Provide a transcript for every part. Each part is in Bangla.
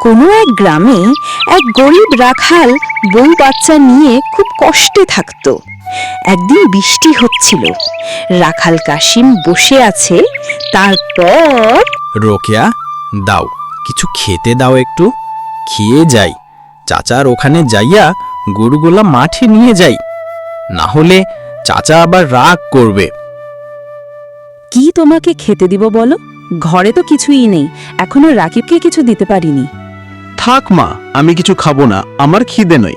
কোনো এক গ্রামে এক গরিব রাখাল বউ বাচ্চা নিয়ে খুব কষ্টে থাকত। একদিন বৃষ্টি হচ্ছিল। রাখাল কাশিম বসে আছে তারপর রোকেয়া দাও কিছু খেতে দাও একটু। খেয়ে যাই। চাচার ওখানে যাইয়া গরুগুলা মাঠে নিয়ে যাই। না হলে চাচা আবার রাগ করবে। কি তোমাকে খেতে দিব বলো? ঘরে তো কিছুই নেই। এখনও রাকিবকে কিছু দিতে পারিনি। থাক মা আমি কিছু খাব না আমার খিদে নই।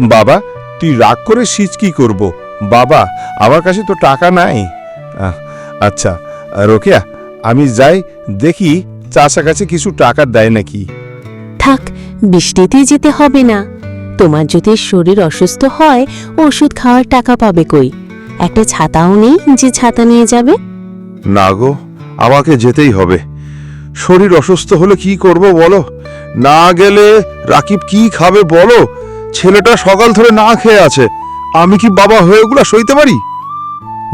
বাবা তুই রাগ করে সিজ কি করব? বাবা আমার কাছে তো টাকা নাই। আহ, আচ্ছা রোকেয়া আমি যাই দেখি চাষা কাছে কিছু টাকা দেয় নাকি। থাক বৃষ্টিতে যেতে হবে না। তোমার যদি শরীর অসুস্থ হয় ওষুধ খাওয়ার টাকা পাবে কই? একটা ছাতাও নেই যে ছাতা নিয়ে যাবে? না গো আমাকে যেতেই হবে। শরীর অসুস্থ হলে কি করব বলো? না গেলে রাকিব কি খাবে বলো? ছেলেটা সকাল ধরে না খেয়ে আছে। আমি কি বাবা হয়ে ওগুলা সইতে পারি?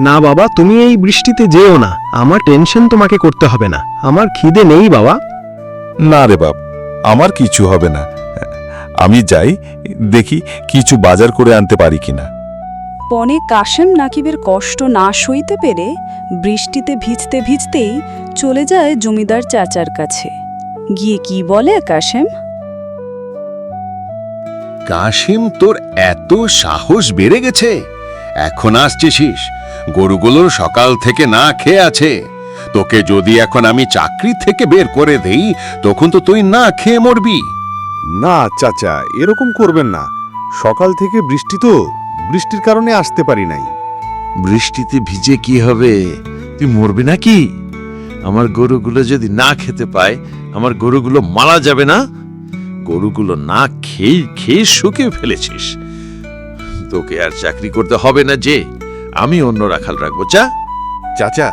না বাবা তুমি এই বৃষ্টিতে যেও না। আমার টেনশন তোমাকে করতে হবে না। আমার খিদে নেই বাবা। না রে বাপ আমার কিছু হবে না। আমি যাই দেখি কিছু বাজার করে আনতে পারি কিনা। পনে কাশেম নাকিবের কষ্ট না সইতে পেরে বৃষ্টিতে ভিজতে ভিজতেই চলে যায় জমিদার চাচার কাছে। গিয়ে কি বলে কাশেম? কাশিম তোর এত সাহস বেড়ে গেছে। এখন আসছিস গরুগুলোর সকাল থেকে না খেয়ে আছে। তোকে যদি এখন আমি চাকরি থেকে বের করে দেই তখন তো তুই না খেয়ে মরবি। না চাচা এরকম করবেন না। সকাল থেকে বৃষ্টি তো বৃষ্টির কারণে আসতে পারি নাই। বৃষ্টিতে ভিজে কি হবে? তুই মরবি নাকি? আমার গরুগুলো যদি না খেতে পায় আমার গরুগুলো মারা যাবে না? গরুগুলো না খেয়ে খেয়ে শুকিয়ে ফেলেছিস। তোকে আর চাকরি করতে হবে না যে। আমি অন্য রাখাল রাখব চা। চাচা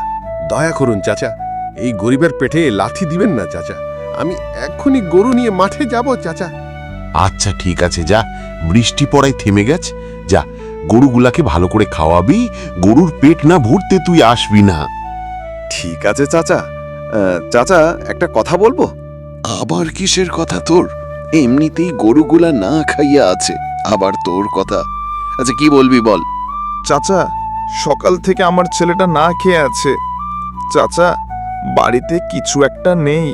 দয়া করুন চাচা। এই গরিবের পেটে লাথি দিবেন না চাচা। আমি এক্ষুনি গরু নিয়ে মাঠে যাব চাচা। আচ্ছা ঠিক আছে যা। বৃষ্টি পড়ায় থেমে গেছে। যা গরুগুলাকে ভালো করে খাওয়াবি। গরুর পেট না ভরতে তুই আসবি না। ঠিক আছে চাচা। চাচা একটা কথা বলব? আবার কিসের কথা তোর? এমনিতেই গরুগুলা না খাইয়া আছে। আবার তোর কথা। আচ্ছা কি বলবি বল? চাচা সকাল থেকে আমার ছেলেটা না খেয়ে আছে। চাচা বাড়িতে কিছু একটা নেই।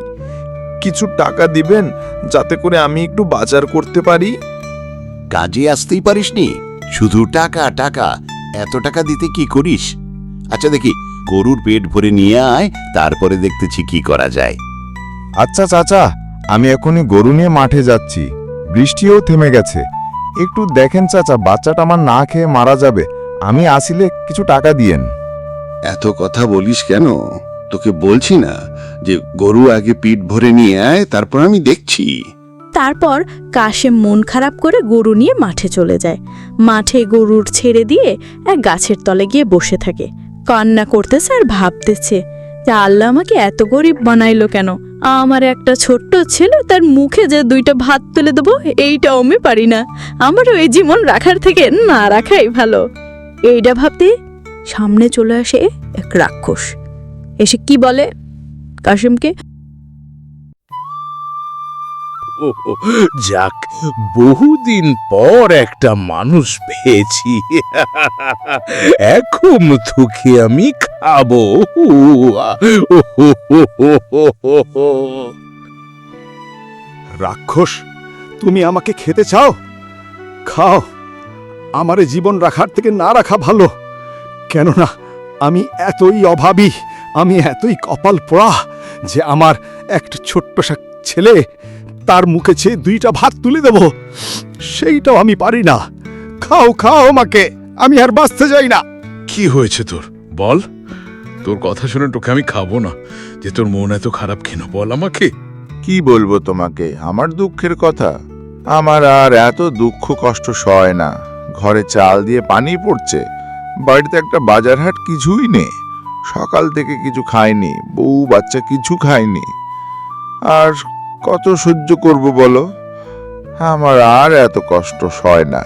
কিছু টাকা দিবেন যাতে করে আমি একটু বাজার করতে পারি? কাজে আসতেই পারিসনি? শুধু টাকা টাকা। এত টাকা দিতে কি করিস? আচ্ছা দেখি। গরুর পেট ভরে নিয়ে আয় তারপরে দেখতেছি কি করা যায়। আচ্ছা চাচা আমি এখনই গরু নিয়ে মাঠে যাচ্ছি। বৃষ্টিও থেমে গেছে। একটু দেখেন চাচা বাচ্চাটা আমার না খেয়ে মারা যাবে। আমি আসিলে কিছু টাকা দিয়েন। এত কথা বলিস কেন? তোকে বলছি না যে গরু আগে পিঠ ভরে নিয়ে আয় তারপর আমি দেখছি। তারপর কাশেম মন খারাপ করে গরু নিয়ে মাঠে চলে যায়। মাঠে গরুর ছেড়ে দিয়ে এক গাছের তলে গিয়ে বসে থাকে। কান্না করতেছে আর ভাবতেছে যে আল্লাহ আমাকে এত গরিব বানাইলো কেন? আমার একটা ছোট্ট ছেলে, তার মুখে যে দুইটা ভাত তুলে দেবো এইটা আমি পারি না। আমারও এই জীবন রাখার থেকে না রাখাই ভালো। এইটা ভাবতে সামনে চলে আসে এক রাক্ষস। এসে কি বলে কাশেমকে? যাক, বহুদিন পর একটা মানুষ পেয়েছি। এখন থুকে আমি খাব। রাক্ষস, তুমি আমাকে খেতে চাও? খাও। আমারে জীবন রাখার থেকে না রাখা ভালো। কেননা, আমি এতই অভাবী, আমি এতই কপাল পোড়া যে আমার একটা ছোট্ট ছেলে তার মুখে চেয়ে দুইটা ভাত তুলে দেব সেইটাও আমি পারি না। খাও খাও আমাকে আমি আর বাঁচতে যাই না। কি হয়েছে তোর? বল। তোর কথা শুনে তোকে আমি খাব না। যে তোর মন এত খারাপ কেন বল আমাকে। কি বলব তোমাকে? আমার দুঃখের কথা। আমার আর এত দুঃখ কষ্ট সয় না। ঘরে চাল দিয়ে পানি পড়ছে। বাড়িতে একটা বাজার হাট কিছুই নেই। সকাল থেকে কিছু খায়নি বউ বাচ্চা কিছু খায়নি আর কত সহ্য করব বলো? আমার আর এত কষ্ট সয় না।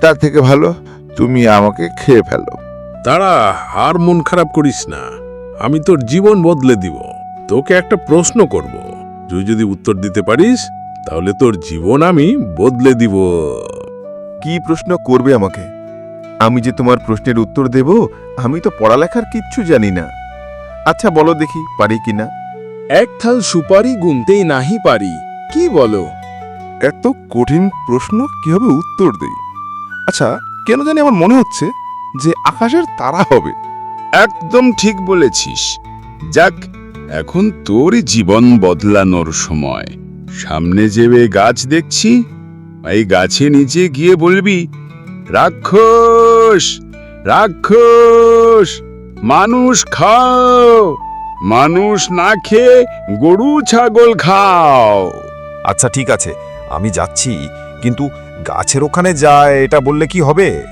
তার থেকে ভালো তুমি আমাকে খেয়ে ফেলো। তারা আর মন খারাপ করিস না। আমি তোর জীবন বদলে দিব। তোকে একটা প্রশ্ন করব। তুই যদি উত্তর দিতে পারিস তাহলে তোর জীবন আমি বদলে দিব। কি প্রশ্ন করবে আমাকে? আমি যে তোমার প্রশ্নের উত্তর দেব আমি তো পড়ালেখার কিচ্ছু জানি না। আচ্ছা বলো দেখি পারি কিনা? এক থাল সুপারি গুনতেই নাহি পারি। কি বলো? এত কঠিন প্রশ্ন কীভাবে উত্তর দেই? আচ্ছা কেন জানি আমার মনে হচ্ছে যে আকাশের তারা হবে। একদম ঠিক বলেছিস। যাক এখন তোরই জীবন বদলানোর সময়। সামনে যে এই গাছ দেখছি এই গাছে নিচে গিয়ে বলবি রাক্ষস রাক্ষস মানুষ খাও। মানুষ না খেয়ে গরু ছাগল খাও। আচ্ছা ঠিক আছে আমি যাচ্ছি কিন্তু গাছের ওখানে যায় এটা বললে কি হবে?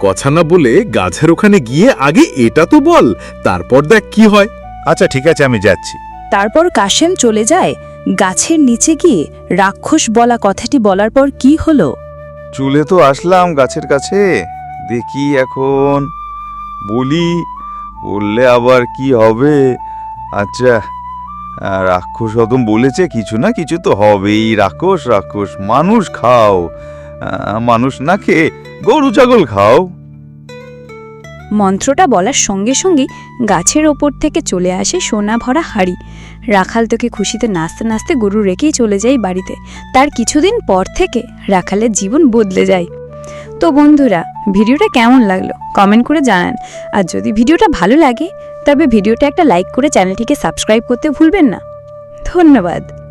কথা না বলে গাছের ওখানে গিয়ে আগে এটা তো বল তারপর দেখ কি হয়। আচ্ছা ঠিক আছে আমি যাচ্ছি। তারপর কাশেম চলে যায় গাছের নিচে গিয়ে রাক্ষস বলা কথাটি বলার পর কি হলো? চলে তো আসলাম গাছের কাছে দেখি এখন। বলি বললে আবার কি হবে? আচ্ছা রাক্ষস অদম বলেছে কিছু না কিছু তো হবেই। রাক্ষস রাক্ষস, মানুষ খাও। মানুষ না খেয়ে গরু, ছাগল খাও। মন্ত্রটা বলার সঙ্গে সঙ্গে গাছের ওপর থেকে চলে আসে সোনা ভরা হাড়ি। রাখাল তোকে খুশিতে নাচতে নাচতে গরু রেখেই চলে যায় বাড়িতে। তার কিছুদিন পর থেকে রাখালের জীবন বদলে যায়। তো বন্ধুরা, ভিডিওটা কেমন লাগল? কমেন্ট করে জানান। আর যদি ভিডিওটা ভালো লাগে তবে ভিডিওটা একটা লাইক করে চ্যানেলটিকে সাবস্ক্রাইব করতে ভুলবেন না। ধন্যবাদ।